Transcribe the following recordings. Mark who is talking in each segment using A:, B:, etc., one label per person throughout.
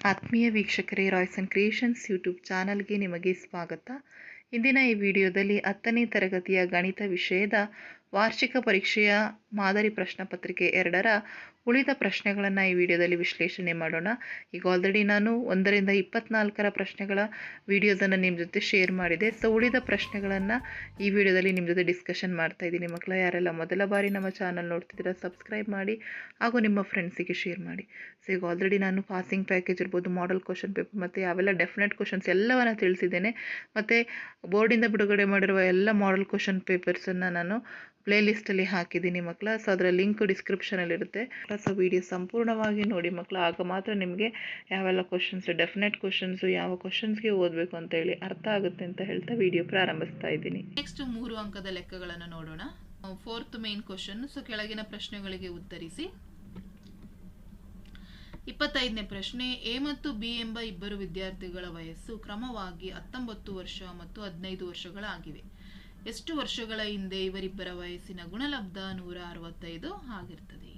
A: ಆತ್ಮೀಯ ವೀಕ್ಷಕರೇ Royce and creations YouTube ಚಾನಲ್ಗೆ ನಿಮಗೆ ಸ್ವಾಗತ. ಇಂದಿನ ಈ ವಿಡಿಯೋದಲ್ಲಿ ಹತ್ತನೇ ತರಗತಿಯ ಗಣಿತ ವಿಷಯದ ವಾರ್ಷಿಕ ಪರೀಕ್ಷೆಯ ಮಾದರಿ ಪ್ರಶ್ನೆ ಪತ್ರಿಕೆ ಎರಡರ ಉಳಿದ ಪ್ರಶ್ನೆಗಳನ್ನು ಈ ವಿಡಿಯೋದಲ್ಲಿ ವಿಶ್ಲೇಷಣೆ ಮಾಡೋಣ. ಈಗ ಆಲ್ರೆಡಿ ನಾನು ಒಂದರಿಂದ ಇಪ್ಪತ್ನಾಲ್ಕರ ಪ್ರಶ್ನೆಗಳ ವಿಡಿಯೋದನ್ನು ನಿಮ್ಮ ಜೊತೆ ಶೇರ್ ಮಾಡಿದೆ. ಸೊ ಉಳಿದ ಪ್ರಶ್ನೆಗಳನ್ನು ಈ ವಿಡಿಯೋದಲ್ಲಿ ನಿಮ್ಮ ಜೊತೆ ಡಿಸ್ಕಷನ್ ಮಾಡ್ತಾ ಇದ್ದೀನಿ. ಮಕ್ಕಳ, ಯಾರೆಲ್ಲ ಮೊದಲ ಬಾರಿ ನಮ್ಮ ಚಾನಲ್ ನೋಡ್ತಿದ್ದೀರಾ ಸಬ್ಸ್ಕ್ರೈಬ್ ಮಾಡಿ ಹಾಗೂ ನಿಮ್ಮ ಫ್ರೆಂಡ್ಸಿಗೆ ಶೇರ್ ಮಾಡಿ. ಸೊ ಈಗ ಆಲ್ರೆಡಿ ನಾನು ಪಾಸಿಂಗ್ ಪ್ಯಾಕೇಜ್ ಇರ್ಬೋದು ಮಾಡಲ್ ಕ್ವಶನ್ ಪೇಪರ್ ಮತ್ತು ಅವೆಲ್ಲ ಡೆಫಿನೆಟ್ ಕ್ವಶನ್ಸ್ ಎಲ್ಲವನ್ನು ತಿಳಿಸಿದ್ದೇನೆ. ಮತ್ತು ಬೋರ್ಡಿಂದ ಬಿಡುಗಡೆ ಮಾಡಿರುವ ಎಲ್ಲ ಮಾಡಲ್ ಕ್ವಶನ್ ಪೇಪರ್ಸನ್ನು ನಾನು ಪ್ಲೇ ಲಿಸ್ಟಲ್ಲಿ ಹಾಕಿದ್ದೀನಿ ಮಕ್ಕಳ. ಸೊ ಅದರ ಲಿಂಕ್ ಡಿಸ್ಕ್ರಿಪ್ಷನಲ್ಲಿರುತ್ತೆ ಸೊ ವಿಡಿಯೋ ಸಂಪೂರ್ಣವಾಗಿ ನೋಡಿ ಮಕ್ಕಳ. ಆಗ ಮಾತ್ರ ನಿಮಗೆ ಯಾವೆಲ್ಲ ಕ್ವಶನ್ಸ್ ಡೆಫಿನೆಟ್ ಕ್ವಶನ್ಸು ಯಾವ ಕ್ವಶನ್ಸ್ಗೆ ಓದಬೇಕು ಅಂತ ಹೇಳಿ ಅರ್ಥ ಆಗುತ್ತೆ ಅಂತ ಹೇಳ್ತಾ ವಿಡಿಯೋ ಪ್ರಾರಂಭಿಸ್ತಾ ಇದ್ದೀನಿ.
B: ನೆಕ್ಸ್ಟ್ ಮೂರು ಅಂಕದ ಲೆಕ್ಕಗಳನ್ನು ನೋಡೋಣ. ಫೋರ್ತ್ ಮೇನ್ ಕ್ವಶನ್ ಸೊ ಕೆಳಗಿನ ಪ್ರಶ್ನೆಗಳಿಗೆ ಉತ್ತರಿಸಿ. ಇಪ್ಪತ್ತೈದನೇ ಪ್ರಶ್ನೆ. ಎ ಮತ್ತು ಬಿ ಎಂಬ ಇಬ್ಬರು ವಿದ್ಯಾರ್ಥಿಗಳ ವಯಸ್ಸು ಕ್ರಮವಾಗಿ ಹತ್ತೊಂಬತ್ತು ವರ್ಷ ಮತ್ತು ಹದಿನೈದು ವರ್ಷಗಳಾಗಿವೆ. ಎಷ್ಟು ವರ್ಷಗಳ ಹಿಂದೆ ಇವರಿಬ್ಬರ ವಯಸ್ಸಿನ ಗುಣಲಬ್ಧ ನೂರ ಅರವತ್ತೈದು ಆಗಿರ್ತದೆ.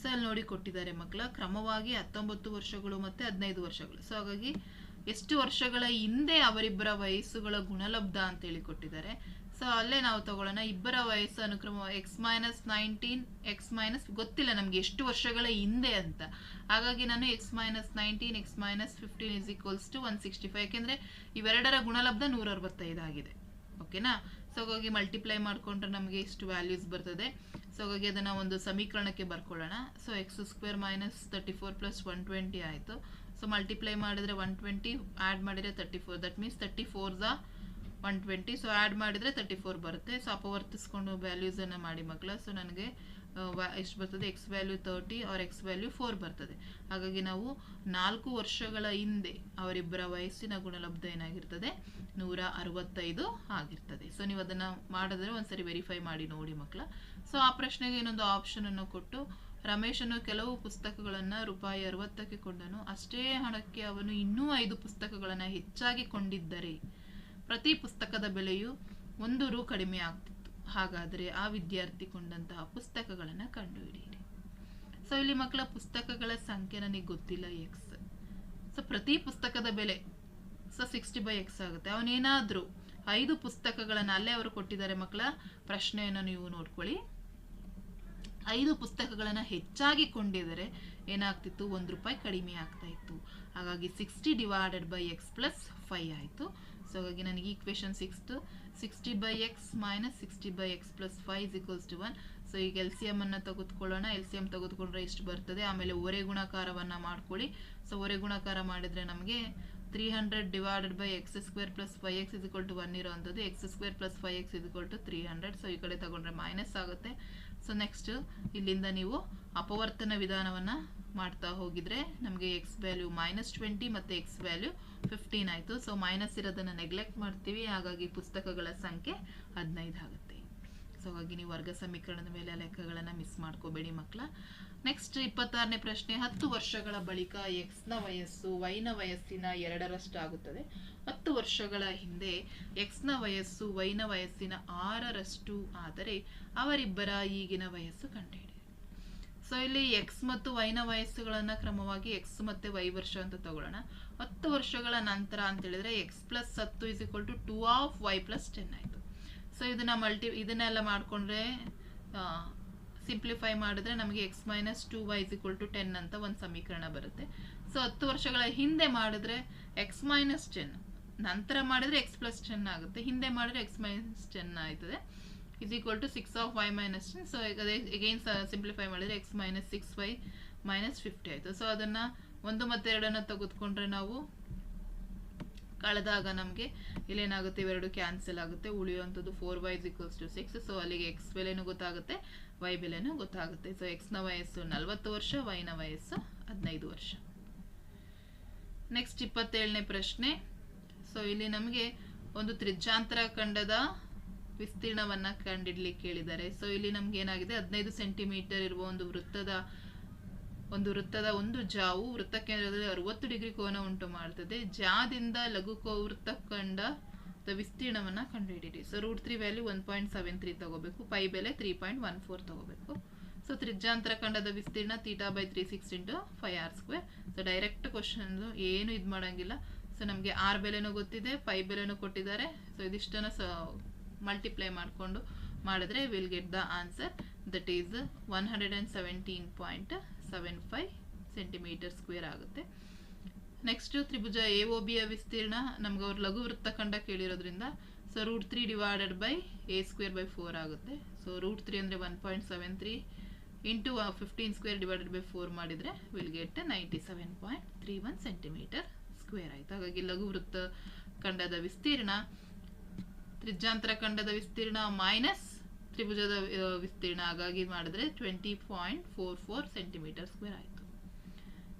B: ಸೊ ಅಲ್ಲಿ ನೋಡಿ ಕೊಟ್ಟಿದ್ದಾರೆ ಮಕ್ಕಳ, ಕ್ರಮವಾಗಿ ಹತ್ತೊಂಬತ್ತು ವರ್ಷಗಳು ಮತ್ತೆ ಹದಿನೈದು ವರ್ಷಗಳು. ಸೊ ಹಾಗಾಗಿ ಎಷ್ಟು ವರ್ಷಗಳ ಹಿಂದೆ ಅವರಿಬ್ಬರ ವಯಸ್ಸುಗಳ ಗುಣಲಬ್ಧ ಅಂತೇಳಿ ಕೊಟ್ಟಿದ್ದಾರೆ. ಸೊ ಅಲ್ಲೇ ನಾವು ತಗೊಳ್ಳೋಣ. ಇಬ್ಬರ ವಯಸ್ಸು ಅನುಕ್ರಮ X minus nineteen X minus ಗೊತ್ತಿಲ್ಲ ನಮಗೆ ಎಷ್ಟು ವರ್ಷಗಳ ಹಿಂದೆ ಅಂತ. ಹಾಗಾಗಿ ನಾನು X minus nineteen X minus fifteen is equals to one sixty five ಯಾಕೆಂದರೆ ಇವೆರಡರ ಗುಣಲಬ್ಧ ನೂರ ಅರವತ್ತೈದು ಆಗಿದೆ. ಓಕೆನಾ? ಸೊ ಹಾಗಾಗಿ ಮಲ್ಟಿಪ್ಲೈ ಮಾಡಿಕೊಂಡ್ರೆ ನಮಗೆ ಇಷ್ಟು ವ್ಯಾಲ್ಯೂಸ್ ಬರ್ತದೆ. ಸೊ ಹಾಗಾಗಿ ಅದನ್ನು ಒಂದು ಸಮೀಕರಣಕ್ಕೆ ಬರ್ಕೊಳ್ಳೋಣ. So X square minus thirty four plus one twenty ಆಯಿತು. ಸೊ ಮಲ್ಟಿಪ್ಲೈ ಮಾಡಿದರೆ ಒನ್ ಟ್ವೆಂಟಿ ಆ್ಯಡ್ ಮಾಡಿದರೆ thirty four that means thirty four the one twenty so add ಮಾಡಿದರೆ ತರ್ಟಿ ಫೋರ್ ಬರುತ್ತೆ ಸೊ ಅಪವರ್ತಿಸ್ಕೊಂಡು ವ್ಯಾಲ್ಯೂಸನ್ನು ಮಾಡಿ ಮಕ್ಕಳ ಸೊ ನನಗೆ ಎಷ್ಟು ಬರ್ತದೆ. X value thirty or X value four ಬರ್ತದೆ. ಹಾಗಾಗಿ ನಾವು ನಾಲ್ಕು ವರ್ಷಗಳ ಹಿಂದೆ ಅವರಿಬ್ಬರ ವಯಸ್ಸಿನ ಗುಣಲಬ್ಧ ಏನಾಗಿರ್ತದೆ? ನೂರ ಅರವತ್ತೈದು ಆಗಿರ್ತದೆ. ಸೊ ನೀವು ಅದನ್ನು ಮಾಡಿದ್ರೆ ಒಂದ್ಸರಿ ವೆರಿಫೈ ಮಾಡಿ ನೋಡಿ ಮಕ್ಕಳ ಸೊ ಆ ಪ್ರಶ್ನೆಗೆ ಇನ್ನೊಂದು ಆಪ್ಷನ್ ಅನ್ನು ಕೊಟ್ಟು, ರಮೇಶನು ಕೆಲವು ಪುಸ್ತಕಗಳನ್ನು ರೂಪಾಯಿ ಅರವತ್ತಕ್ಕೆ ಕೊಂಡನು. ಅಷ್ಟೇ ಹಣಕ್ಕೆ ಅವನು ಇನ್ನೂ ಐದು ಪುಸ್ತಕಗಳನ್ನು ಹೆಚ್ಚಾಗಿ ಕೊಂಡಿದ್ದರೆ ಪ್ರತಿ ಪುಸ್ತಕದ ಬೆಲೆಯು ಒಂದು ರು ಕಡಿಮೆ ಆಗ್ತಿತ್ತು. ಹಾಗಾದರೆ ಆ ವಿದ್ಯಾರ್ಥಿ ಕೊಂಡಂತಹ ಪುಸ್ತಕಗಳನ್ನು ಕಂಡುಹಿಡಿಯಿರಿ. ಸೊ ಇಲ್ಲಿ ಮಕ್ಕಳ ಪುಸ್ತಕಗಳ ಸಂಖ್ಯೆ ನನಗೆ ಗೊತ್ತಿಲ್ಲ ಎಕ್ಸ್ ಸೊ ಪ್ರತಿ ಪುಸ್ತಕದ ಬೆಲೆ ಸೊ ಸಿಕ್ಸ್ಟಿ ಬೈ ಎಕ್ಸ್ ಆಗುತ್ತೆ. ಅವನೇನಾದರೂ ಐದು ಪುಸ್ತಕಗಳನ್ನು ಅಲ್ಲೇ ಅವರು ಕೊಟ್ಟಿದ್ದಾರೆ ಮಕ್ಕಳ, ಪ್ರಶ್ನೆಯನ್ನು ನೀವು ನೋಡ್ಕೊಳ್ಳಿ. ಐದು ಪುಸ್ತಕಗಳನ್ನು ಹೆಚ್ಚಾಗಿ ಕೊಂಡಿದರೆ ಏನಾಗ್ತಿತ್ತು? ಒಂದು ರೂಪಾಯಿ ಕಡಿಮೆ ಆಗ್ತಾ ಇತ್ತು. ಹಾಗಾಗಿ sixty divided by X plus five ಆಯಿತು. ಸೊ ಹಾಗಾಗಿ ನನಗೆ equation sixty sixty by X minus sixty by X plus five is equals to one so ಈಗ ಎಲ್ ಸಿ ಎಮ್ಮನ್ನು ತೆಗೆದುಕೊಳ್ಳೋಣ. ಎಲ್ ಸಿ ಎಂ ತೆಗೆದುಕೊಂಡ್ರೆ ಎಷ್ಟು ಬರ್ತದೆ? ಆಮೇಲೆ ಒರೆ ಗುಣಾಕಾರವನ್ನು ಮಾಡ್ಕೊಳ್ಳಿ. ಸೊ ಒರೆ ಗುಣಾಕಾರ ಮಾಡಿದರೆ ನಮಗೆ three hundred divided by X square plus five X is equal to one ಇರೋವಂಥದ್ದು. X square plus five X is equal to three hundred so ಈ ಕಡೆ ತಗೊಂಡ್ರೆ ಮೈನಸ್ ಆಗುತ್ತೆ. ಸೊ ನೆಕ್ಸ್ಟ್ ಇಲ್ಲಿಂದ ನೀವು ಅಪವರ್ತನ ವಿಧಾನವನ್ನು ಮಾಡ್ತಾ ಹೋಗಿದ್ರೆ ನಮಗೆ ಎಕ್ಸ್ ವ್ಯಾಲ್ಯೂ ಮೈನಸ್ ಟ್ವೆಂಟಿ ಮತ್ತು ಎಕ್ಸ್ ವ್ಯಾಲ್ಯೂ ಫಿಫ್ಟೀನ್ ಆಯಿತು. ಸೊ ಮೈನಸ್ ಇರೋದನ್ನು ನೆಗ್ಲೆಕ್ಟ್ ಮಾಡ್ತೀವಿ. ಹಾಗಾಗಿ ಪುಸ್ತಕಗಳ ಸಂಖ್ಯೆ ಹದಿನೈದು ಆಗುತ್ತೆ. ಸೊ ಹಾಗಾಗಿ ನೀವು ವರ್ಗ ಸಮೀಕರಣದ ಮೇಲೆ ಲೆಕ್ಕಗಳನ್ನು ಮಿಸ್ ಮಾಡ್ಕೋಬೇಡಿ ಮಕ್ಕಳ ನೆಕ್ಸ್ಟ್ ಇಪ್ಪತ್ತಾರನೇ ಪ್ರಶ್ನೆ, ಹತ್ತು ವರ್ಷಗಳ ಬಳಿಕ ಎಕ್ಸ್ನ ವಯಸ್ಸು ವೈನ ವಯಸ್ಸಿನ ಎರಡರಷ್ಟು ಆಗುತ್ತದೆ ಹತ್ತು ವರ್ಷಗಳ ಹಿಂದೆ ಎಕ್ಸ್ನ ವಯಸ್ಸು ವೈನ ವಯಸ್ಸಿನ ಆರರಷ್ಟು ಆದರೆ ಅವರಿಬ್ಬರ ಈಗಿನ ವಯಸ್ಸು ಕಂಡುಹಿಡಿ ಸೊ ಇಲ್ಲಿ ಎಕ್ಸ್ ಮತ್ತು ವೈನ ವಯಸ್ಸುಗಳನ್ನು ಕ್ರಮವಾಗಿ ಎಕ್ಸ್ ಮತ್ತು ವೈ ವರ್ಷ ಅಂತ ತಗೊಳ್ಳೋಣ. ಹತ್ತು ವರ್ಷಗಳ ನಂತರ ಅಂತ ಹೇಳಿದ್ರೆ ಎಕ್ಸ್ ಪ್ಲಸ್ ಹತ್ತು is equal to two of Y plus ten ಆಯಿತು. ಸೊ ಇದನ್ನ ಮಲ್ಟಿ ಇದನ್ನೆಲ್ಲ ಮಾಡಿಕೊಂಡ್ರೆ ಸಿಂಪ್ಲಿಫೈ ಮಾಡಿದ್ರೆ ನಮಗೆ X minus two Y is equal to ten ಅಂತ ಒಂದು ಸಮೀಕರಣ ಬರುತ್ತೆ. ಸೊ ಹತ್ತು ವರ್ಷಗಳ ಹಿಂದೆ ಮಾಡಿದ್ರೆ ಎಕ್ಸ್ ಮೈನಸ್ ಟೆನ್ ನಂತರ ಮಾಡಿದ್ರೆ ಎಕ್ಸ್ ಪ್ಲಸ್ ಟೆನ್ ಆಗುತ್ತೆ. ಹಿಂದೆ ಮಾಡಿದ್ರೆ ಎಕ್ಸ್ ಮೈನಸ್ ಟೆನ್ ಆಯ್ತದೆ. Is equal to six of Y minus so ಅದೇ ಎಗೈನ್ ಸಿಂಪ್ಲಿಫೈ ಮಾಡಿದರೆ X minus six Y minus fifty ಆಯಿತು. ಸೊ ಅದನ್ನು ಒಂದು ಮತ್ತು ಎರಡನ್ನು ತೆಗೆದುಕೊಂಡ್ರೆ ನಾವು ಕಳೆದಾಗ ನಮಗೆ ಇಲ್ಲೇನಾಗುತ್ತೆ? ಇವೆರಡು ಕ್ಯಾನ್ಸಲ್ ಆಗುತ್ತೆ. ಉಳಿಯುವಂಥದ್ದು four Y equals to six so ಅಲ್ಲಿಗೆ ಎಕ್ಸ್ ಬೆಲೆನೂ ಗೊತ್ತಾಗುತ್ತೆ ವೈ ಬೆಲೆನೂ ಗೊತ್ತಾಗುತ್ತೆ. ಸೊ ಎಕ್ಸ್ನ ವಯಸ್ಸು ನಲವತ್ತು ವರ್ಷ ವೈನ ವಯಸ್ಸು ಹದಿನೈದು ವರ್ಷ. ನೆಕ್ಸ್ಟ್ ಇಪ್ಪತ್ತೇಳನೇ ಪ್ರಶ್ನೆ. ಸೊ ಇಲ್ಲಿ ನಮಗೆ ಒಂದು ತ್ರಿಜ್ಯಾಂತರ ಖಂಡದ ವಿಸ್ತೀರ್ಣವನ್ನು ಕಂಡಿಡ್ಲಿಕ್ಕೆ ಕೇಳಿದ್ದಾರೆ. ಸೊ ಇಲ್ಲಿ ನಮ್ಗೆ ಏನಾಗಿದೆ? ಹದಿನೈದು ಸೆಂಟಿಮೀಟರ್ ಇರುವ ಒಂದು ವೃತ್ತದ ಒಂದು ವೃತ್ತದ ಒಂದು ಜಾವು ವೃತ್ತ ಕೇಂದ್ರದಲ್ಲಿ ಅರವತ್ತು ಡಿಗ್ರಿ ಕೋನ ಉಂಟು ಮಾಡ್ತದೆ. ಜಾದಿಂದ ಲಘು ಕೋ ವೃತ್ತ ಕಂಡ ವಿಸ್ತೀರ್ಣವನ್ನು ಕಂಡುಹಿಡಿಯಿರಿ. So root three value one point seven three ತಗೋಬೇಕು. ಪೈ ಬೆಲೆ ತ್ರೀ ಪಾಯಿಂಟ್ ಒನ್ ಫೋರ್ ತಗೋಬೇಕು. ಸೊ ತ್ರಿಜ್ಯಾಂತರ ಖಂಡದ ವಿಸ್ತೀರ್ಣ theta by three six into pi r square so direct question ಏನು ಇದು ಮಾಡೋಂಗಿಲ್ಲ. ಸೊ ನಮಗೆ ಆರ್ ಬೆಲೆನೂ ಗೊತ್ತಿದೆ ಪೈ ಬೆಲೆನೂ ಕೊಟ್ಟಿದ್ದಾರೆ. ಸೊ ಇದಿಷ್ಟನ್ನು ಸ ಮಲ್ಟಿಪ್ಲೈ ಮಾಡಿಕೊಂಡು ಮಾಡಿದ್ರೆ will get the answer that is one hundred and seventeen point seven five centimetre square ಆಗುತ್ತೆ. ನೆಕ್ಸ್ಟ್ ತ್ರಿಭುಜ ಎ ಒ ಬಿಯ ವಿಸ್ತೀರ್ಣ ನಮ್ಗೆ ಅವ್ರು ಲಘು ವೃತ್ತಖಂಡ ಕೇಳಿರೋದ್ರಿಂದ so root three divided by A square by four ಆಗುತ್ತೆ. ಸೊ ರೂಟ್ ತ್ರೀ ಅಂದರೆ one point seven three into fifteen square divided by four ಮಾಡಿದರೆ will get ninety seven point three one centimetre square ಆಯಿತು. ಹಾಗಾಗಿ ಲಘು ವೃತ್ತ ಖಂಡದ ವಿಸ್ತೀರ್ಣ ತ್ರಿಜ್ಯಾಂತರ ಖಂಡದ ವಿಸ್ತೀರ್ಣ ಮೈನಸ್ ತ್ರಿಭುಜದ ವಿಸ್ತೀರ್ಣ. ಹಾಗಾಗಿ ಮಾಡಿದ್ರೆ twenty point four four centimetre square ಆಯಿತು.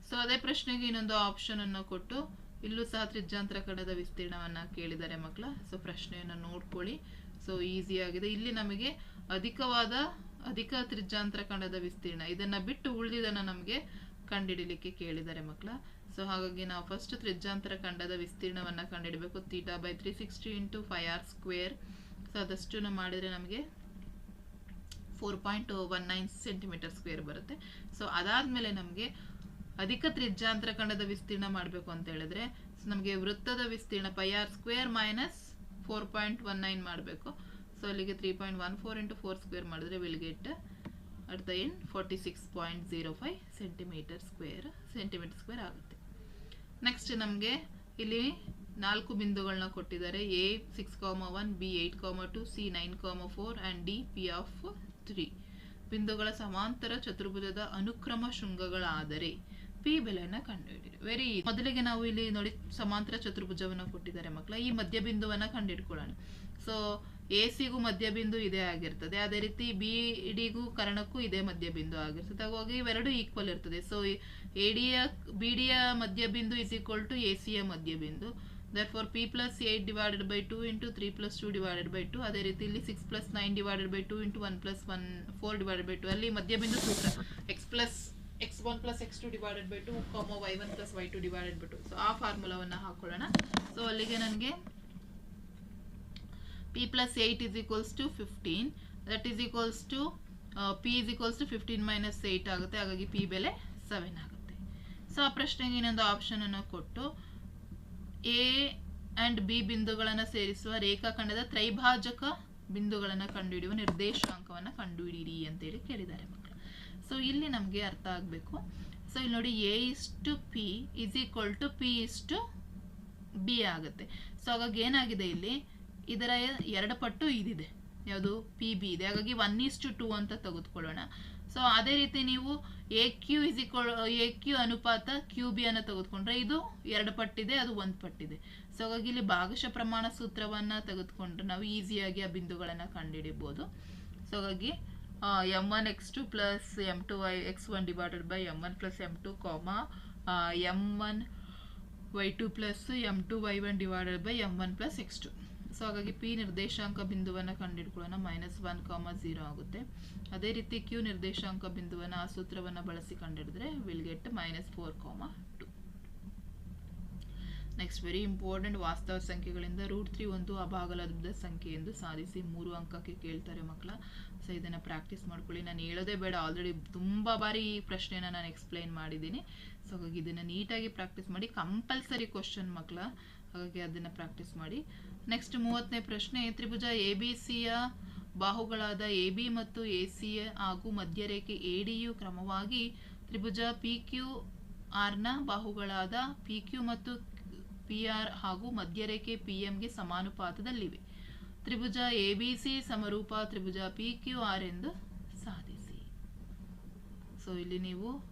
B: ಸೊ ಅದೇ ಪ್ರಶ್ನೆಗೆ ಇನ್ನೊಂದು ಆಪ್ಷನ್ ಅನ್ನು ಕೊಟ್ಟು, ಇಲ್ಲೂ ಸಹ ತ್ರಿಜ್ಯಾಂತರ ಖಂಡದ ವಿಸ್ತೀರ್ಣವನ್ನು ಕೇಳಿದ್ದಾರೆ ಮಕ್ಕಳ. ಸೊ ಪ್ರಶ್ನೆಯನ್ನು ನೋಡ್ಕೊಳ್ಳಿ. ಸೊ ಈಸಿ ಆಗಿದೆ. ಇಲ್ಲಿ ನಮಗೆ ಅಧಿಕವಾದ, ಅಧಿಕ ತ್ರಿಜ್ಯಾಂತರ ಖಂಡದ ವಿಸ್ತೀರ್ಣ. ಇದನ್ನ ಬಿಟ್ಟು ಉಳಿದಿದ್ದನ್ನು ನಮಗೆ ಕಂಡುಹಿಡಿಲಿಕ್ಕೆ ಕೇಳಿದ್ದಾರೆ ಮಕ್ಕಳ. ಸೊ ಹಾಗಾಗಿ ನಾವು ಫಸ್ಟ್ ತ್ರಿಜ್ಯಾಂತರ ಖಂಡದ ವಿಸ್ತೀರ್ಣವನ್ನು ಕಂಡುಹಿಡಬೇಕು theta by three sixty into pi r square so ಅದಷ್ಟು ಮಾಡಿದರೆ ನಮಗೆ four point one nine centimetre square ಬರುತ್ತೆ. ಸೊ ಅದಾದ್ಮೇಲೆ ನಮಗೆ ಅಧಿಕ ತ್ರಿಜ್ಯಾಂತರ ಖಂಡದ ವಿಸ್ತೀರ್ಣ ಮಾಡಬೇಕು ಅಂತ ಹೇಳಿದ್ರೆ ನಮಗೆ ವೃತ್ತದ ವಿಸ್ತೀರ್ಣ pi r square minus four point one nine ಮಾಡಬೇಕು. ಸೊ ಅಲ್ಲಿಗೆ three point one four into four square ಮಾಡಿದ್ರೆ will get at the end forty six point zero five centimetre square centimetre square ಆಗುತ್ತೆ. ನೆಕ್ಸ್ಟ್ ನಮಗೆ ಇಲ್ಲಿ ನಾಲ್ಕು ಬಿಂದುಗಳನ್ನ ಕೊಟ್ಟಿದ್ದಾರೆ. A six comma one B eight comma two C nine comma four and D P of three ಬಿಂದುಗಳ ಸಮಾಂತರ ಚತುರ್ಭುಜದ ಅನುಕ್ರಮ ಶೃಂಗಗಳಾದರೆ P ಬೆಲೆಯನ್ನು ಕಂಡುಹಿಡಿಯಿರಿ. ವೆರಿ ಮೊದಲಿಗೆ ನಾವು ಇಲ್ಲಿ ನೋಡಿ ಸಮಾಂತರ ಚತುರ್ಭುಜವನ್ನು ಕೊಟ್ಟಿದ್ದಾರೆ ಮಕ್ಕಳ. ಈ ಮಧ್ಯ ಬಿಂದುವನ್ನು ಕಂಡುಹಿಡ್ಕೊಳ್ಳೋಣ. ಸೊ ಎ ಸಿಗೂ ಮಧ್ಯಬಿಂದು ಇದೇ ಆಗಿರ್ತದೆ. ಅದೇ ರೀತಿ ಬಿ ಡಿಗೂ ಕರ್ಣಕ್ಕೂ ಇದೇ ಮಧ್ಯಬಿಂದು ಆಗಿರ್ತದೆ. ಹಾಗಾಗಿ ಇವೆರಡು ಈಕ್ವಲ್ ಇರ್ತದೆ. ಸೊ ಎ ಡಿಯ ಬಿ ಡಿಯ ಮಧ್ಯಬಿಂದು ಇಸ್ ಈಕ್ವಲ್ ಟು ಎ ಸಿಯ ಮಧ್ಯಬಿಂದು. Therefore, p plus 8 divided by 2 into 3 plus 2 divided by 2 ಅದೇ ರೀತಿ ಇಲ್ಲಿ 6 plus 9 divided by 2 into 1 plus 1 4 divided by 2 ಅಲ್ಲಿ ಮಧ್ಯಬಿಂದು ಸೂತ್ರ. X plus x1 plus x2 divided by 2 comma y1 plus y2 divided by 2 so ಆ ಫಾರ್ಮುಲಾವನ್ನು ಹಾಕೊಳ್ಳೋಣ. ಸೊ ಅಲ್ಲಿಗೆ ನನಗೆ p plus 8 is equals to 15 that is equals to uh, p is equals to 15 minus 8 ಆಗುತ್ತೆ. ಹಾಗಾಗಿ p ಬೆಲೆ 7 ಆಗುತ್ತೆ. So ಆ ಪ್ರಶ್ನೆಗೆ ಇನ್ನೊಂದು ಆಪ್ಷನ್ ಅನ್ನು ಕೊಟ್ಟು ಎ ಅಂಡ್ ಬಿ ಬಿಂದುಗಳನ್ನು ಸೇರಿಸುವ ರೇಖಾಖಂಡದ ತ್ರೈಭಾಜಕ ಬಿಂದುಗಳನ್ನು ಕಂಡುಹಿಡಿಯುವ ನಿರ್ದೇಶಾಂಕವನ್ನು ಕಂಡುಹಿಡಿಯಿರಿ ಅಂತೇಳಿ ಕೇಳಿದ್ದಾರೆ ಮಕ್ಕಳು. ಸೊ ಇಲ್ಲಿ ನಮಗೆ ಅರ್ಥ ಆಗಬೇಕು. ಸೊ ಇಲ್ಲಿ ನೋಡಿ ಎ ಇಷ್ಟು P is equal to P ಇಷ್ಟು ಬಿ ಆಗುತ್ತೆ. ಸೊ ಹಾಗಾಗಿ ಏನಾಗಿದೆ ಇಲ್ಲಿ? ಇದರ ಎರಡು ಪಟ್ಟು ಇದಿದೆ. ಯಾವುದು? ಪಿ ಬಿ ಇದೆ. ಹಾಗಾಗಿ ಒನ್ ಟು ಟೂ ಅಂತ ತೆಗೆದುಕೊಳ್ಳೋಣ. ಸೊ ಅದೇ ರೀತಿ ನೀವು A Q is equal A Q ಅನುಪಾತ ಕ್ಯೂ ಬಿ ಅನ್ನು ತೆಗೆದುಕೊಂಡ್ರೆ ಇದು ಎರಡು ಪಟ್ಟಿದೆ, ಅದು ಒಂದು ಪಟ್ಟಿದೆ. ಸೊ ಹಾಗಾಗಿ ಇಲ್ಲಿ ಭಾಗಶಃ ಪ್ರಮಾಣ ಸೂತ್ರವನ್ನು ತೆಗೆದುಕೊಂಡ್ರೆ ನಾವು ಈಸಿಯಾಗಿ ಆ ಬಿಂದುಗಳನ್ನು ಕಂಡುಹಿಡಿಬೋದು. ಸೊ ಹಾಗಾಗಿ m one x two plus m two y x one divided by m one plus m two comma m one y two plus m two y one divided by m one plus x two so ಹಾಗಾಗಿ P ನಿರ್ದೇಶಾಂಕ ಬಿಂದುವನ್ನು ಕಂಡುಹಿಡ್ಕೊಳ್ಳೋಣ minus one comma zero ಆಗುತ್ತೆ. ಅದೇ ರೀತಿ Q ನಿರ್ದೇಶಾಂಕ ಬಿಂದುವನ್ನು ಆ ಸೂತ್ರವನ್ನು ಬಳಸಿ ಕಂಡುಹಿಡಿದ್ರೆ will get minus four comma two next very important ವಾಸ್ತವ ಸಂಖ್ಯೆಗಳಿಂದ ರೂಟ್ ತ್ರೀ ಒಂದು ಅಭಾಗಲಬ್ಧ ಸಂಖ್ಯೆ ಎಂದು ಸಾಧಿಸಿ ಮೂರು ಅಂಕಕ್ಕೆ ಕೇಳ್ತಾರೆ ಮಕ್ಕಳ. ಸೊ ಇದನ್ನು ಪ್ರಾಕ್ಟೀಸ್ ಮಾಡ್ಕೊಳ್ಳಿ. ನಾನು ಹೇಳೋದೇ ಬೇಡ. ಆಲ್ರೆಡಿ ತುಂಬ ಬಾರಿ ಈ ಪ್ರಶ್ನೆನ ನಾನು ಎಕ್ಸ್ಪ್ಲೈನ್ ಮಾಡಿದ್ದೀನಿ. ಸೊ ಹಾಗಾಗಿ ಇದನ್ನು ನೀಟಾಗಿ ಪ್ರಾಕ್ಟೀಸ್ ಮಾಡಿ. ಕಂಪಲ್ಸರಿ ಕ್ವಶನ್ ಮಕ್ಕಳ. ಹಾಗಾಗಿ ಅದನ್ನು ಪ್ರಾಕ್ಟೀಸ್ ಮಾಡಿ. ನೆಕ್ಸ್ಟ್ ಮೂವತ್ತನೇ ಪ್ರಶ್ನೆ, ತ್ರಿಭುಜ ಎ ಬಿ ಸಿಯ ಬಾಹುಗಳಾದ ಎ ಬಿ ಮತ್ತು ಎ ಸಿ ಹಾಗೂ ಮಧ್ಯರೇಖೆ ಎ ಡಿಯು ಕ್ರಮವಾಗಿ ತ್ರಿಭುಜ ಪಿ ಕ್ಯೂ ಆರ್ನ ಬಾಹುಗಳಾದ ಪಿ ಕ್ಯೂ ಮತ್ತು ಪಿ ಆರ್ ಹಾಗೂ ಮಧ್ಯರೇಖೆ ಪಿ ಎಂಗೆ ಸಮಾನುಪಾತದಲ್ಲಿವೆ. ತ್ರಿಭುಜ ಎ ಬಿ ಸಿ ಸಮರೂಪ ತ್ರಿಭುಜ ಪಿ ಕ್ಯೂ ಆರ್ ಎಂದು ಸಾಧಿಸಿ. ಸೊ ಇಲ್ಲಿ ನೀವು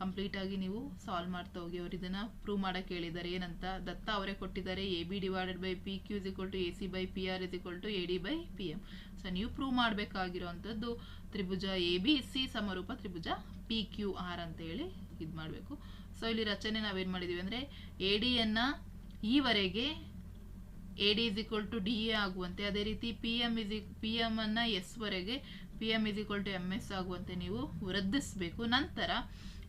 B: ಕಂಪ್ಲೀಟ್ ಆಗಿ ನೀವು ಸಾಲ್ವ್ ಮಾಡ್ತಾ ಹೋಗಿ ಅವ್ರು ಇದನ್ನು ಪ್ರೂವ್ ಮಾಡೋಕ್ಕೆ ಹೇಳಿದ್ದಾರೆ. ಏನಂತ? ದತ್ತ ಅವರೇ ಕೊಟ್ಟಿದ್ದಾರೆ. A B divided by P Q is equal to A C by P R is equal to A D by P M so ನೀವು ಪ್ರೂವ್ ಮಾಡಬೇಕಾಗಿರುವಂಥದ್ದು ತ್ರಿಭುಜ ಎ ಬಿ ಸಿ ಸಮರೂಪ ತ್ರಿಭುಜ ಪಿ ಕ್ಯೂ ಆರ್ ಅಂತ ಹೇಳಿ ಇದು ಮಾಡಬೇಕು. ಸೊ ಇಲ್ಲಿ ರಚನೆ ನಾವೇನು ಮಾಡಿದ್ದೀವಿ ಅಂದರೆ ಎ ಡಿಯನ್ನು ಈವರೆಗೆ A D is equal to D A ಆಗುವಂತೆ. ಅದೇ ರೀತಿ P M is P M ಅನ್ನು ಎಸ್ ವರೆಗೆ P M is equal to M S ಆಗುವಂತೆ ನೀವು ವೃದ್ಧಿಸಬೇಕು. ನಂತರ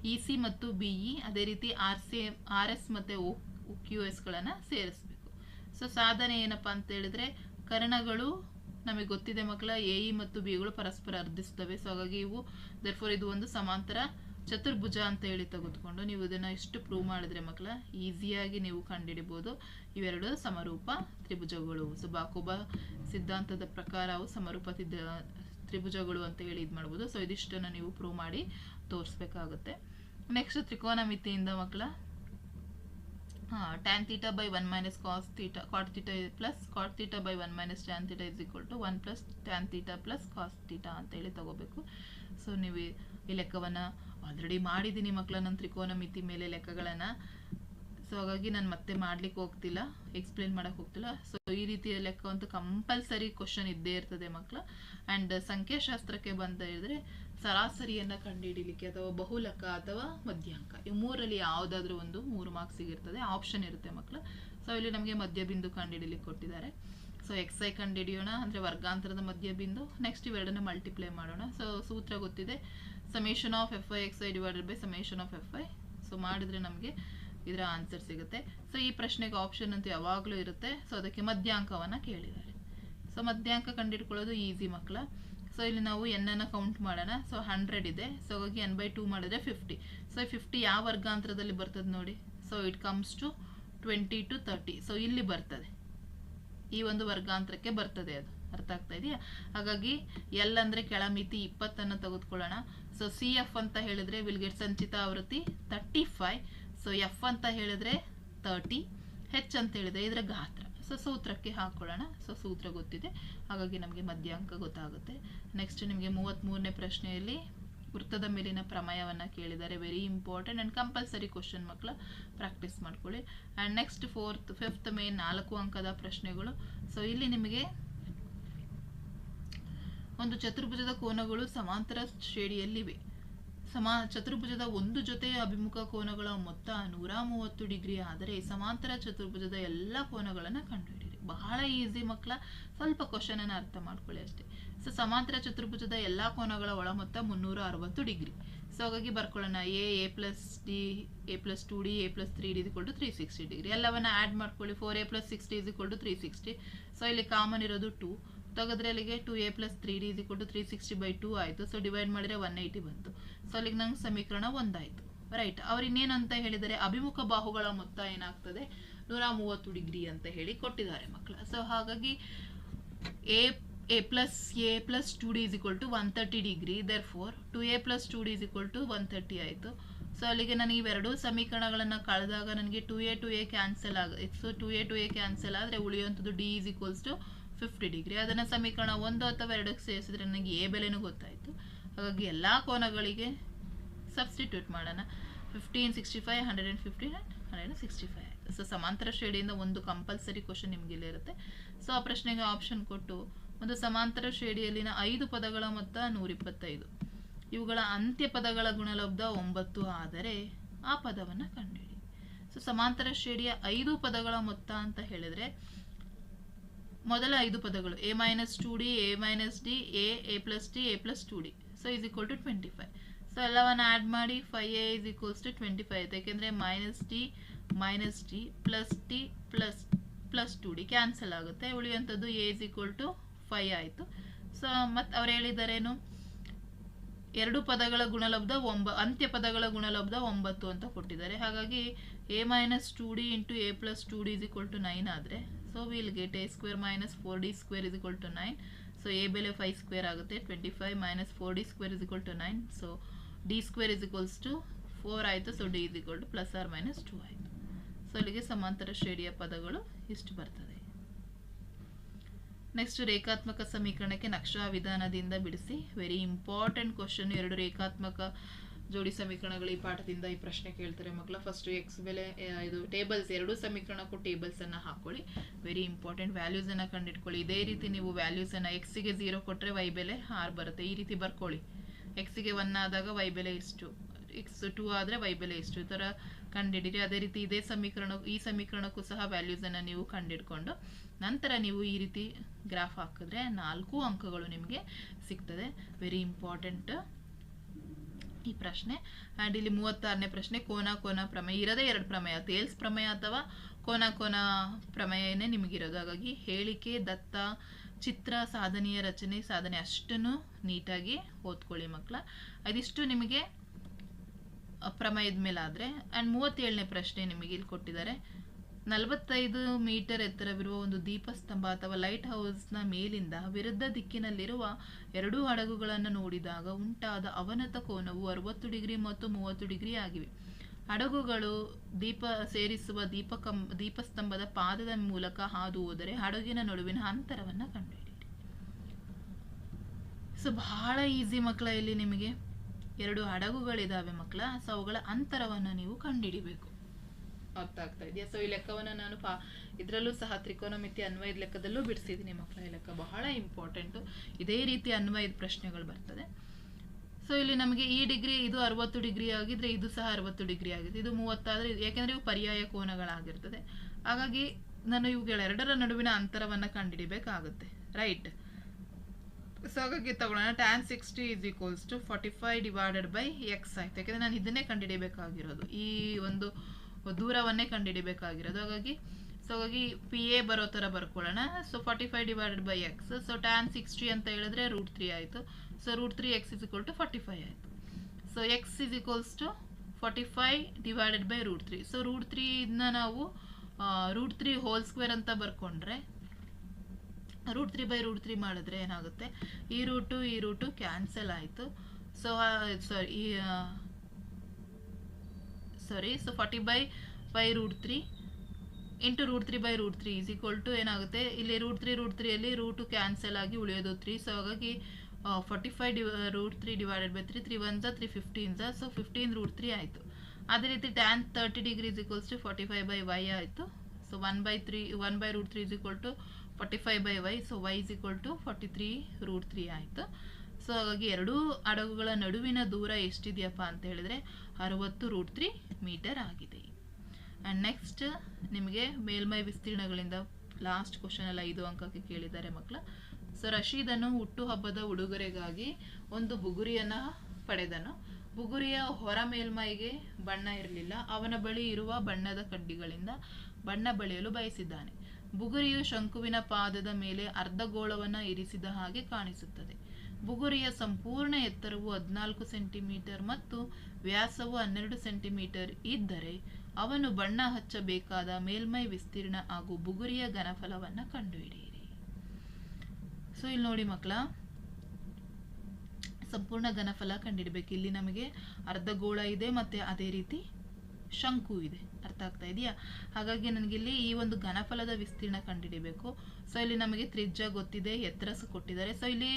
B: ಇ ಸಿ ಮತ್ತು ಬಿ ಇ, ಅದೇ ರೀತಿ ಆರ್ ಸಿ ಆರ್ ಎಸ್ ಮತ್ತು ಒ ಕ್ಯೂ ಎಸ್ಗಳನ್ನು ಸೇರಿಸಬೇಕು. ಸೊ ಸಾಧನೆ ಏನಪ್ಪ ಅಂತ ಹೇಳಿದ್ರೆ, ಕರ್ಣಗಳು ನಮಗೆ ಗೊತ್ತಿದೆ ಮಕ್ಕಳ ಎ ಇ ಮತ್ತು ಬಿಗಳು ಪರಸ್ಪರ ಅರ್ಧಿಸ್ತವೆ. ಸೊ ಹಾಗಾಗಿ ಇವು ದರ್ಫೋರ್ ಇದು ಒಂದು ಸಮಾಂತರ ಚತುರ್ಭುಜ ಅಂತ ಹೇಳಿ ತೆಗೆದುಕೊಂಡು ನೀವು ಇದನ್ನು ಎಷ್ಟು ಪ್ರೂವ್ ಮಾಡಿದ್ರೆ ಮಕ್ಕಳ ಈಸಿಯಾಗಿ ನೀವು ಕಂಡುಹಿಡಿಬೋದು ಇವೆರಡು ಸಮರೂಪ ತ್ರಿಭುಜಗಳು. ಸೊ ಬಾಕೋಬ ಸಿದ್ಧಾಂತದ ಪ್ರಕಾರ ಅವು ಸಮರೂಪ ತ್ರಿಭುಜಗಳು ಅಂತ ಹೇಳಿ ಇದು ಮಾಡ್ಬೋದು ಸೊ ಇದಿಷ್ಟನ್ನು ನೀವು ಪ್ರೂವ್ ಮಾಡಿ ತೋರಿಸ್ಬೇಕಾಗುತ್ತೆ. ನೆಕ್ಸ್ಟ್ ತ್ರಿಕೋನ ಮಿತಿಯಿಂದ ಮಕ್ಕಳ. Tan theta by one minus cos theta cot theta plus cot theta by one minus tan theta is equal to one plus tan theta plus cos ಅಂತ ಹೇಳಿ ತಗೋಬೇಕು. ಸೊ ನೀವು ಈ- ಈ ಲೆಕ್ಕವನ್ನು ಆಲ್ರೆಡಿ ಮಾಡಿದ್ದೀನಿ ಮಕ್ಕಳ ನನ್ನ ತ್ರಿಕೋನ ಮಿತಿ ಮೇಲೆ ಲೆಕ್ಕಗಳನ್ನು. ಸೊ ಹಾಗಾಗಿ ನಾನು ಮತ್ತೆ ಮಾಡ್ಲಿಕ್ಕೆ ಹೋಗ್ತಿಲ್ಲ ಎಕ್ಸ್ಪ್ಲೇನ್ ಮಾಡೋಕ್ಕೆ ಹೋಗ್ತಿಲ್ಲ. ಸೊ ಈ ರೀತಿಯ ಲೆಕ್ಕ ಅಂತೂ ಕಂಪಲ್ಸರಿ ಕ್ವಶನ್ ಇದ್ದೇ ಇರ್ತದೆ ಮಕ್ಕಳ. ಆ್ಯಂಡ್ ಸಂಖ್ಯಾಶಾಸ್ತ್ರಕ್ಕೆ ಬಂದ ಹೇಳಿದ್ರೆ ಸರಾಸರಿಯನ್ನು ಕಂಡುಹಿಡಿಲಿಕ್ಕೆ ಅಥವಾ ಬಹುಲಕ ಅಥವಾ ಮಧ್ಯಾಂಕ. ಈ ಮೂರಲ್ಲಿ ಯಾವುದಾದ್ರೂ ಒಂದು ಮೂರು ಮಾರ್ಕ್ಸ್ ಇರ್ತದೆ ಆಪ್ಷನ್ ಇರುತ್ತೆ ಮಕ್ಕಳು ಸೊ ಇಲ್ಲಿ ನಮಗೆ ಮಧ್ಯಬಿಂದು ಕಂಡುಹಿಡಿಲಿಕ್ಕೆ ಕೊಟ್ಟಿದ್ದಾರೆ. ಸೊ ಎಕ್ಸ್ ಐ ಕಂಡುಹಿಡಿಯೋಣ ಅಂದರೆ ವರ್ಗಾಂತರದ ಮಧ್ಯಬಿಂದು. ನೆಕ್ಸ್ಟ್ ಇವೆರಡನ್ನ ಮಲ್ಟಿಪ್ಲೈ ಮಾಡೋಣ. ಸೊ ಸೂತ್ರ ಗೊತ್ತಿದೆ. Summation of f i x i divided by summation of f i so ಮಾಡಿದ್ರೆ ನಮಗೆ ಇದರ ಆನ್ಸರ್ ಸಿಗುತ್ತೆ. ಸೊ ಈ ಪ್ರಶ್ನೆಗೆ ಆಪ್ಷನ್ ಅಂತೂ ಯಾವಾಗಲೂ ಇರುತ್ತೆ. ಸೊ ಅದಕ್ಕೆ ಮಧ್ಯಾಂಕವನ್ನು ಕೇಳಿದ್ದಾರೆ. ಸೊ ಮಧ್ಯಾಂಕ ಕಂಡುಹಿಡ್ಕೊಳ್ಳೋದು ಈಸಿ ಮಕ್ಕಳ ಸೊ ಇಲ್ಲಿ ನಾವು ಎನ್ ಅನ್ನು ಕೌಂಟ್ ಮಾಡೋಣ. ಸೊ ಹಂಡ್ರೆಡ್ ಇದೆ. ಸೊ ಹಾಗಾಗಿ ಎನ್ ಬೈ ಟೂ ಮಾಡಿದ್ರೆ ಫಿಫ್ಟಿ ಸೊ ಫಿಫ್ಟಿ ಯಾವ ವರ್ಗಾಂತರದಲ್ಲಿ ಬರ್ತದೆ ನೋಡಿ. So it comes to twenty to thirty so ಇಲ್ಲಿ ಬರ್ತದೆ. ಈ ಒಂದು ವರ್ಗಾಂತರಕ್ಕೆ ಬರ್ತದೆ ಅದು. ಅರ್ಥ ಆಗ್ತಾ ಇದೆಯಾ? ಹಾಗಾಗಿ ಎಲ್ ಅಂದರೆ ಕೆಳಮಿತಿ ಇಪ್ಪತ್ತನ್ನು ತೆಗೆದುಕೊಳ್ಳೋಣ. ಸೊ ಸಿ ಎಫ್ ಅಂತ ಹೇಳಿದ್ರೆ ವಿಲ್ ಗೆಟ್ ಸಂಚಿತ ಆವೃತ್ತಿ ತರ್ಟಿ ಫೈವ್ ಸೊ ಎಫ್ ಅಂತ ಹೇಳಿದ್ರೆ ತರ್ಟಿ ಹೆಚ್ ಅಂತ ಹೇಳಿದ್ರೆ ಇದರ ಗಾತ್ರ. ಸೊ ಸೂತ್ರಕ್ಕೆ ಹಾಕೊಳ್ಳೋಣ. ಸೊ ಸೂತ್ರ ಗೊತ್ತಿದೆ. ಹಾಗಾಗಿ ನಮಗೆ ಮಧ್ಯಾಂಕ ಗೊತ್ತಾಗುತ್ತೆ. ನೆಕ್ಸ್ಟ್ ನಿಮಗೆ ಮೂವತ್ತ್ಮೂರನೇ ಪ್ರಶ್ನೆಯಲ್ಲಿ ವೃತ್ತದ ಮೇಲಿನ ಪ್ರಮೇಯವನ್ನು ಕೇಳಿದ್ದಾರೆ very important and compulsory question ಮಕ್ಕಳು ಪ್ರಾಕ್ಟೀಸ್ ಮಾಡ್ಕೊಳ್ಳಿ. And next fourth fifth may ನಾಲ್ಕು ಅಂಕದ ಪ್ರಶ್ನೆಗಳು. ಸೊ ಇಲ್ಲಿ ನಿಮಗೆ ಒಂದು ಚತುರ್ಭುಜದ ಕೋನಗಳು ಸಮಾಂತರ ಶ್ರೇಣಿಯಲ್ಲಿವೆ. ಸಮಾ ಚತುರ್ಭುಜದ ಒಂದು ಜೊತೆಯ ಅಭಿಮುಖ ಕೋನಗಳ ಮೊತ್ತ ನೂರ ಮೂವತ್ತು ಡಿಗ್ರಿ ಆದರೆ ಸಮಾಂತರ ಚತುರ್ಭುಜದ ಎಲ್ಲ ಕೋನಗಳನ್ನು ಕಂಡುಹಿಡಿಯಿರಿ. ಬಹಳ ಈಸಿ ಮಕ್ಕಳ, ಸ್ವಲ್ಪ ಕ್ವಶನ್ ಅನ್ನು ಅರ್ಥ ಮಾಡ್ಕೊಳ್ಳಿ ಅಷ್ಟೇ. ಸೊ ಸಮಾಂತರ ಚತುರ್ಭುಜದ ಎಲ್ಲ ಕೋನಗಳ ಒಳ ಮೊತ್ತ ಮುನ್ನೂರ ಅರವತ್ತು ಡಿಗ್ರಿ. ಸೊ ಹಾಗಾಗಿ ಬರ್ಕೊಳ್ಳೋಣ. A a plus d a plus two d a plus three d to three sixty degree. ಎಲ್ಲವನ್ನ ಆ್ಯಡ್ ಮಾಡ್ಕೊಳ್ಳಿ. Four a plus sixty is equal to three sixty so ಇಲ್ಲಿ ಕಾಮನ್ ಇರೋದು ಟು ತೆಗೆದ್ರೆ ಅಲ್ಲಿಗೆ two a plus three d is ಕೊಟ್ಟು three sixty by two ಆಯಿತು. So divide ಮಾಡಿದ್ರೆ one eighty ಬಂತು. ಸೊ ಅಲ್ಲಿಗೆ ನಂಗೆ ಸಮೀಕರಣ ಒಂದಾಯಿತು. ರೈಟ್ ಅವ್ರು ಇನ್ನೇನಂತ ಹೇಳಿದರೆ ಅಭಿಮುಖ ಬಾಹುಗಳ ಮೊತ್ತ ಏನಾಗ್ತದೆ? ನೂರ ಮೂವತ್ತು ಡಿಗ್ರಿ ಅಂತ ಹೇಳಿ ಕೊಟ್ಟಿದ್ದಾರೆ ಮಕ್ಕಳ. ಸೊ ಹಾಗಾಗಿ a a plus a plus two d is equal to one thirty degree. Therefore two a plus two d is equal to one thirty ಆಯಿತು. ಸೊ ಅಲ್ಲಿಗೆ ನನಗೆ ಇವೆರಡೂ ಸಮೀಕರಣಗಳನ್ನು ಕಳೆದಾಗ ನನಗೆ two a two a cancel ಆಗ so two a two a cancel ಆದರೆ ಉಳಿಯುವಂಥದ್ದು d is equals to fifty degree ಅದನ್ನು ಸಮೀಕರಣ ಒಂದು ಅಥವಾ ಎರಡಕ್ಕೆ ಸೇರಿಸಿದ್ರೆ ನನಗೆ ಎ ಬೆಲೆನೂ ಗೊತ್ತಾಯಿತು. ಹಾಗಾಗಿ ಎಲ್ಲ ಕೋನಗಳಿಗೆ ಸಬ್ಸ್ಟಿಟ್ಯೂಟ್ ಮಾಡೋಣ. Fifteen sixty five hundred and fifteen and hundred and sixty five ಆಯಿತು. ಸೊ ಸಮಾಂತರ ಶ್ರೇಣಿಯಿಂದ ಒಂದು ಕಂಪಲ್ಸರಿ ಕ್ವಶನ್ ನಿಮಗೆ ಇಲ್ಲಿರುತ್ತೆ ಸೊ ಆ ಪ್ರಶ್ನೆಗೆ ಆಪ್ಷನ್ ಕೊಟ್ಟು ಒಂದು ಸಮಾಂತರ ಶ್ರೇಣಿಯಲ್ಲಿನ ಐದು ಪದಗಳ ಮೊತ್ತ ನೂರಿಪ್ಪತ್ತೈದು. ಇವುಗಳ ಅಂತ್ಯ ಪದಗಳ ಗುಣಲಬ್ಧ ಒಂಬತ್ತು ಆದರೆ ಆ ಪದವನ್ನು ಕಂಡುಹಿಡಿ. ಸೊ ಸಮಾಂತರ ಶ್ರೇಣಿಯ ಐದು ಪದಗಳ ಮೊತ್ತ ಅಂತ ಹೇಳಿದ್ರೆ ಮೊದಲ ಐದು ಪದಗಳು. A minus two d a minus d a a plus d a plus two d so is equal to twenty five so ಎಲ್ಲವನ್ನು ಆ್ಯಡ್ ಮಾಡಿ five a is equals to twenty five ಆಯಿತು ಯಾಕೆಂದರೆ minus d minus d plus d plus plus two d cancel ಆಗುತ್ತೆ. ಉಳಿಯುವಂಥದ್ದು a is equal to five ಆಯಿತು. So ಮತ್ತು ಅವ್ರು ಹೇಳಿದ್ದಾರೇನು ಎರಡು ಪದಗಳ ಗುಣಲಬ್ಧ ಒಂಬ, ಅಂತ್ಯ ಪದಗಳ ಗುಣಲಬ್ಧ ಒಂಬತ್ತು ಅಂತ ಕೊಟ್ಟಿದ್ದಾರೆ. ಹಾಗಾಗಿ a minus two d into a plus two d is equal to nine ಆದರೆ so will get a square minus four d square is equal to nine so a ಬೆಲೆ ಫೈವ್ ಸ್ಕ್ವೇರ್ ಆಗುತ್ತೆ twenty five minus four d square is equal to nine so d square is equals to four ಆಯಿತು so d is equal to plus or minus two ಆಯಿತು so ಅಲ್ಲಿಗೆ ಸಮಾಂತರ ಶ್ರೇಣಿಯ ಪದಗಳು ಇಷ್ಟು ಬರ್ತದೆ ನೆಕ್ಸ್ಟ್ ರೇಖಾತ್ಮಕ ಸಮೀಕರಣಕ್ಕೆ ನಕ್ಷಾ ವಿಧಾನದಿಂದ ಬಿಡಿಸಿ. ವೆರಿ ಇಂಪಾರ್ಟೆಂಟ್ ಕ್ವಶನ್ ಎರಡು ರೇಖಾತ್ಮಕ ಜೋಡಿ ಸಮೀಕರಣಗಳು ಈ ಪಾಠದಿಂದ ಈ ಪ್ರಶ್ನೆ ಕೇಳ್ತಾರೆ ಮಕ್ಕಳ. ಫಸ್ಟ್ ಎಕ್ಸ್ ಬೆಲೆ ಇದು ಟೇಬಲ್ಸ್ ಎರಡು ಸಮೀಕರಣಕ್ಕೂ ಟೇಬಲ್ಸ್ ಅನ್ನ ಹಾಕೊಳ್ಳಿ. ವೆರಿ ಇಂಪಾರ್ಟೆಂಟ್ ವ್ಯಾಲ್ಯೂಸ್ ಅನ್ನ ಕಂಡಿಟ್ಕೊಳ್ಳಿ. ಇದೇ ರೀತಿ ನೀವು ವ್ಯಾಲ್ಯೂಸ್ ಅನ್ನ ಎಕ್ಸಿಗೆ ಝೀರೋ ಕೊಟ್ಟರೆ ವೈ ಬೆಲೆ ಆರ್ ಬರುತ್ತೆ. ಈ ರೀತಿ ಬರ್ಕೊಳ್ಳಿ. ಎಕ್ಸಿಗೆ ಒನ್ ಆದಾಗ ವೈ ಬೆಲೆ ಇಷ್ಟು. ಎಕ್ಸ್ ಟು ಆದರೆ ವೈ ಬೆಲೆ ಇಷ್ಟು. ಈ ಥರ ಕಂಡಿಡಿರಿ. ಅದೇ ರೀತಿ ಇದೇ ಸಮೀಕರಣ, ಈ ಸಮೀಕರಣಕ್ಕೂ ಸಹ ವ್ಯಾಲ್ಯೂಸನ್ನು ನೀವು ಕಂಡಿಡ್ಕೊಂಡು ನಂತರ ನೀವು ಈ ರೀತಿ ಗ್ರಾಫ್ ಹಾಕಿದ್ರೆ ನಾಲ್ಕು ಅಂಕಗಳು ನಿಮಗೆ ಸಿಗ್ತದೆ. ವೆರಿ ಇಂಪಾರ್ಟೆಂಟ್ ಈ ಪ್ರಶ್ನೆ. ಆ್ಯಂಡ್ ಇಲ್ಲಿ ಮೂವತ್ತಾರನೇ ಪ್ರಶ್ನೆ, ಕೋನ ಕೋನ ಪ್ರಮೇಯ. ಇರೋದೇ ಎರಡು ಪ್ರಮೇಯ, ತೇಲ್ಸ್ ಪ್ರಮೇಯ ಅಥವಾ ಕೋನ ಕೋನ ಪ್ರಮೇಯನೇ ನಿಮಗಿರೋದು. ಹಾಗಾಗಿ ಹೇಳಿಕೆ, ದತ್ತ, ಚಿತ್ರ, ಸಾಧನೆಯ ರಚನೆ, ಸಾಧನೆ, ಅಷ್ಟನ್ನು ನೀಟಾಗಿ ಓದ್ಕೊಳ್ಳಿ ಮಕ್ಕಳ. ಅದಿಷ್ಟು ನಿಮಗೆ ಪ್ರಮೇಯದ ಮೇಲೆ ಆದರೆ ಆ್ಯಂಡ್ ಮೂವತ್ತೇಳನೇ ಪ್ರಶ್ನೆ ನಿಮಗೆ ಇಲ್ಲಿ ಕೊಟ್ಟಿದ್ದಾರೆ. ನಲವತ್ತೈದು ಮೀಟರ್ ಎತ್ತರವಿರುವ ಒಂದು ದೀಪಸ್ತಂಭ ಅಥವಾ ಲೈಟ್ ಹೌಸ್ನ ಮೇಲಿಂದ ವಿರುದ್ಧ ದಿಕ್ಕಿನಲ್ಲಿರುವ ಎರಡೂ ಹಡಗುಗಳನ್ನು ನೋಡಿದಾಗ ಉಂಟಾದ ಅವನತ ಕೋನವು ಅರವತ್ತು ಡಿಗ್ರಿ ಮತ್ತು ಮೂವತ್ತು ಡಿಗ್ರಿ ಆಗಿವೆ. ಹಡಗುಗಳು ದೀಪ ಸೇರಿಸುವ ದೀಪಕಂ, ದೀಪಸ್ತಂಭದ ಪಾದದ ಮೂಲಕ ಹಾದು ಹೋದರೆ ಹಡಗಿನ ನಡುವಿನ ಅಂತರವನ್ನು ಕಂಡುಹಿಡಿಯಿರಿ. ಸೊ, ಬಹಳ ಈಸಿ ಮಕ್ಕಳ ಇಲ್ಲಿ ನಿಮಗೆ. ಎರಡು ಹಡಗುಗಳಿದ್ದಾವೆ ಮಕ್ಕಳ, ಸೊ ಅವುಗಳ ಅಂತರವನ್ನು ನೀವು ಕಂಡುಹಿಡಿಬೇಕು. ಅರ್ಥ ಆಗ್ತಾ ಇದೆಯಾ? ಸೊ ಈ ಲೆಕ್ಕವನ್ನು ನಾನು ಪಾ, ಇದರಲ್ಲೂ ಸಹ ತ್ರಿಕೋನಮಿತಿ ಅನ್ವಯದ ಲೆಕ್ಕದಲ್ಲೂ ಬಿಡಿಸಿದ್ದೀನಿ ಮಕ್ಕಳ ಈ ಲೆಕ್ಕ ಬಹಳ ಇಂಪಾರ್ಟೆಂಟು ಇದೇ ರೀತಿ ಅನ್ವಯದ ಪ್ರಶ್ನೆಗಳು ಬರ್ತದೆ. ಸೊ ಇಲ್ಲಿ ನಮಗೆ ಈ ಡಿಗ್ರಿ, ಇದು ಅರವತ್ತು ಡಿಗ್ರಿ ಆಗಿದ್ರೆ ಇದು ಸಹ ಅರವತ್ತು ಡಿಗ್ರಿ ಆಗಿದೆ. ಇದು ಮೂವತ್ತಾದರೆ, ಯಾಕೆಂದರೆ ಯಾಕೆಂದ್ರೆ ಇವು ಪರ್ಯಾಯ ಕೋನಗಳಾಗಿರ್ತದೆ. ಹಾಗಾಗಿ ನಾನು ಇವುಗಳೆರಡರ ನಡುವಿನ ಅಂತರವನ್ನು ಕಂಡುಹಿಡಿಬೇಕಾಗುತ್ತೆ ರೈಟ್ ಸೊ ಹಾಗಾಗಿ ತಗೊಳ್ಳೋಣ tan sixty is equals to forty five divided by x ಆಯ್ತು. ಯಾಕೆಂದರೆ ನಾನು ಇದನ್ನೇ ಕಂಡುಹಿಡಿಯಬೇಕಾಗಿರೋದು ಈ ಒಂದು ದೂರವನ್ನೇ ಕಂಡುಹಿಡಿಬೇಕಾಗಿರೋದು. ಹಾಗಾಗಿ ಸೊ ಹಾಗಾಗಿ ಪಿ ಎ ಬರೋ ಥರ ಬರ್ಕೊಳ್ಳೋಣ. So forty five divided by x so tan sixty ಅಂತ ಹೇಳಿದ್ರೆ ರೂಟ್ ತ್ರೀ ಆಯಿತು. So root three x is equal to forty five ಆಯಿತು. So x is equals to forty five divided by root three so root three ಇದನ್ನ ನಾವು root three whole square ಅಂತ ಬರ್ಕೊಂಡ್ರೆ root three by root three ಮಾಡಿದ್ರೆ ಏನಾಗುತ್ತೆ? ಈ root ಈ root cancel ಆಯಿತು. So sorry ಈ ಸಾರಿ so forty by by root three into root three by root three is equal to ಏನಾಗುತ್ತೆ? ಇಲ್ಲಿ ರೂಟ್ ತ್ರೀ ರೂಟ್ ತ್ರೀಯಲ್ಲಿ ರೂಟು ಕ್ಯಾನ್ಸಲ್ ಆಗಿ ಉಳಿಯೋದು. ತ್ರೀ ಸೊ ಹಾಗಾಗಿ forty five d root three divided by three three ones three fifteen ಝ so fifteen root three ಆಯಿತು. ಅದೇ ರೀತಿ tan thirty degrees equals to forty five by y ಆಯಿತು. So one by three one by root three is equal to forty five by y so y is equal to forty three root three ಆಯಿತು. So ಹಾಗಾಗಿ ಎರಡೂ ಹಡಗುಗಳ ನಡುವಿನ ದೂರ ಎಷ್ಟಿದೆಯಪ್ಪ ಅಂತ ಹೇಳಿದ್ರೆ ಅರವತ್ತು ರೂಟ್ ತ್ರೀ ಮೀಟರ್ ಆಗಿದೆ. ಆ್ಯಂಡ್ ನೆಕ್ಸ್ಟ್ ನಿಮಗೆ ಮೇಲ್ಮೈ ವಿಸ್ತೀರ್ಣಗಳಿಂದ ಲಾಸ್ಟ್ ಕ್ವಶನಲ್ಲಿ ಐದು ಅಂಕಕ್ಕೆ ಕೇಳಿದ್ದಾರೆ ಮಕ್ಕಳ. ಸೊ ರಶೀದನು ಹುಟ್ಟುಹಬ್ಬದ ಉಡುಗೊರೆಗಾಗಿ ಒಂದು ಬುಗುರಿಯನ್ನು ಪಡೆದನು. ಬುಗುರಿಯ ಹೊರ ಮೇಲ್ಮೈಗೆ ಬಣ್ಣ ಇರಲಿಲ್ಲ. ಅವನ ಬಳಿ ಇರುವ ಬಣ್ಣದ ಕಡ್ಡಿಗಳಿಂದ ಬಣ್ಣ ಬಳಿಯಲು ಬಯಸಿದ್ದಾನೆ. ಬುಗುರಿಯು ಶಂಕುವಿನ ಪಾದದ ಮೇಲೆ ಅರ್ಧಗೋಳವನ್ನು ಇರಿಸಿದ ಹಾಗೆ ಕಾಣಿಸುತ್ತದೆ. ಬುಗುರಿಯ ಸಂಪೂರ್ಣ ಎತ್ತರವು ಹದಿನಾಲ್ಕು ಸೆಂಟಿಮೀಟರ್ ಮತ್ತು ವ್ಯಾಸವು ಹನ್ನೆರಡು ಸೆಂಟಿಮೀಟರ್ ಇದ್ದರೆ ಅವನು ಬಣ್ಣ ಹಚ್ಚಬೇಕಾದ ಮೇಲ್ಮೈ ವಿಸ್ತೀರ್ಣ ಹಾಗೂ ಬುಗುರಿಯ ಘನಫಲವನ್ನು ಕಂಡುಹಿಡಿಯಿರಿ. ಸೊ ಇಲ್ಲಿ ನೋಡಿ ಮಕ್ಕಳ, ಸಂಪೂರ್ಣ ಘನಫಲ ಕಂಡಿಡಬೇಕು. ಇಲ್ಲಿ ನಮಗೆ ಅರ್ಧಗೋಳ ಇದೆ ಮತ್ತೆ ಅದೇ ರೀತಿ ಶಂಕು ಇದೆ. ಅರ್ಥ ಆಗ್ತಾ ಇದೆಯಾ? ಹಾಗಾಗಿ ನನಗಿಲ್ಲಿ ಈ ಒಂದು ಘನಫಲದ ವಿಸ್ತೀರ್ಣ ಕಂಡುಹಿಡಿಬೇಕು ಸೊ ಇಲ್ಲಿ ನಮಗೆ ತ್ರಿಜ್ಯ ಗೊತ್ತಿದೆ, ಎತ್ತರಸು ಕೊಟ್ಟಿದ್ದಾರೆ. ಸೊ ಇಲ್ಲಿ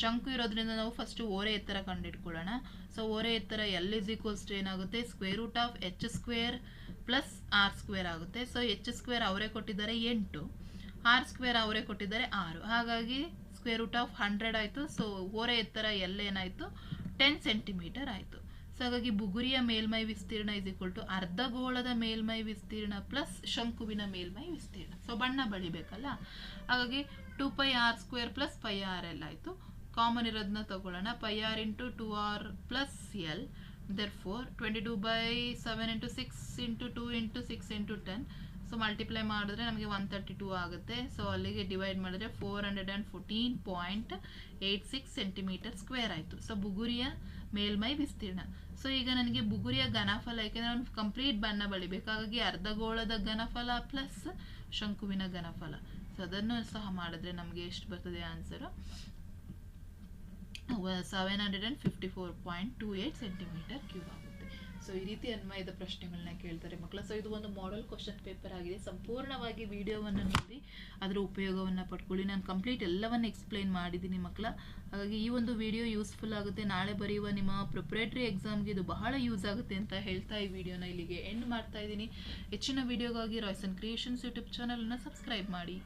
B: ಶಂಕು ಇರೋದ್ರಿಂದ ನಾವು ಫಸ್ಟ್ ಓರೆ ಎತ್ತರ ಕಂಡುಹಿಡ್ಕೊಳ್ಳೋಣ ಸೊ ಓರೆ ಎತ್ತರ ಎಲ್ ಇಸ್ ಈಕ್ವಲ್ಸ್ ಟು ಏನಾಗುತ್ತೆ? Square root of h square plus r square ಆಗುತ್ತೆ. ಸೊ ಎಚ್ ಸ್ಕ್ವೇರ್ ಅವರೇ ಕೊಟ್ಟಿದ್ದಾರೆ ಎಂಟು. ಆರ್ ಸ್ಕ್ವೇರ್ ಅವರೇ ಕೊಟ್ಟಿದ್ದಾರೆ ಆರು. ಹಾಗಾಗಿ ಸ್ಕ್ವೇರ್ ರೂಟ್ ಆಫ್ ಹಂಡ್ರೆಡ್ ಆಯಿತು. ಸೊ ಓರೆ ಎತ್ತರ ಎಲ್ ಏನಾಯಿತು? ಟೆನ್ ಸೆಂಟಿಮೀಟರ್ ಆಯಿತು. ಸೊ ಹಾಗಾಗಿ ಬುಗುರಿಯ ಮೇಲ್ಮೈ ವಿಸ್ತೀರ್ಣ ಇಸ್ ಈಕ್ವಲ್ ಟು ಅರ್ಧಗೋಳದ ಮೇಲ್ಮೈ ವಿಸ್ತೀರ್ಣ ಪ್ಲಸ್ ಶಂಕುವಿನ ಮೇಲ್ಮೈ ವಿಸ್ತೀರ್ಣ. ಸೊ ಬಣ್ಣ ಬಳಿಬೇಕಲ್ಲ? ಹಾಗಾಗಿ two pi r square plus pi r l ಆಯಿತು. ಕಾಮನ್ ಇರೋದನ್ನ ತಗೊಳ್ಳೋಣ. Pi r into two r plus l therefore twenty two by seven into six into two into six into ten so multiply ಮಾಡಿದ್ರೆ ನಮಗೆ one thirty two ಆಗುತ್ತೆ. So ಅಲ್ಲಿಗೆ divide ಮಾಡಿದ್ರೆ four hundred and fourteen point eight six centimetre square ಆಯಿತು. So ಬುಗುರಿಯ ಮೇಲ್ಮೈ ವಿಸ್ತೀರ್ಣ. So ಈಗ ನನಗೆ ಬುಗುರಿಯ ಘನಫಲ ಯಾಕೆಂದರೆ ಒಂದು ಕಂಪ್ಲೀಟ್ ಬಣ್ಣ ಬಳಿಬೇಕು ಹಾಗಾಗಿ ಅರ್ಧಗೋಳದ ಘನಫಲ ಪ್ಲಸ್ ಶಂಕುವಿನ ಘನಫಲ. ಸೊ ಅದನ್ನು ಸಹ ಮಾಡಿದ್ರೆ ನಮಗೆ ಎಷ್ಟು ಬರ್ತದೆ answer seven hundred and fifty four point two eight centimetre cube so ಈ ರೀತಿ ಅನ್ವಯದ ಪ್ರಶ್ನೆಗಳನ್ನ ಕೇಳ್ತಾರೆ ಮಕ್ಕಳ ಸೊ ಇದು ಒಂದು ಮಾಡಲ್ ಕ್ವಶನ್ ಪೇಪರ್ ಆಗಿದೆ. ಸಂಪೂರ್ಣವಾಗಿ ವಿಡಿಯೋವನ್ನು ನೋಡಿ, ಅದರ ಉಪಯೋಗವನ್ನು ಪಡ್ಕೊಳ್ಳಿ. ನಾನು ಕಂಪ್ಲೀಟ್ ಎಲ್ಲವನ್ನು ಎಕ್ಸ್ಪ್ಲೈನ್ ಮಾಡಿದ್ದೀನಿ ಮಕ್ಕಳ ಹಾಗಾಗಿ ಈ ಒಂದು ವಿಡಿಯೋ ಯೂಸ್ಫುಲ್ ಆಗುತ್ತೆ. ನಾಳೆ ಬರೆಯುವ ನಿಮ್ಮ ಪ್ರಿಪ್ರೇಟರಿ ಎಕ್ಸಾಮ್ಗೆ ಇದು ಬಹಳ ಯೂಸ್ ಆಗುತ್ತೆ ಅಂತ ಹೇಳ್ತಾ ಈ ವಿಡಿಯೋನ ಇಲ್ಲಿಗೆ ಎಂಡ್ ಮಾಡ್ತಾ ಇದ್ದೀನಿ. ಹೆಚ್ಚಿನ ವಿಡಿಯೋಗಾಗಿ ರಾಯ್ಸನ್ ಕ್ರಿಯೇಷನ್ಸ್ ಯೂಟ್ಯೂಬ್ ಚಾನಲನ್ನು ಸಬ್ಸ್ಕ್ರೈಬ್ ಮಾಡಿ.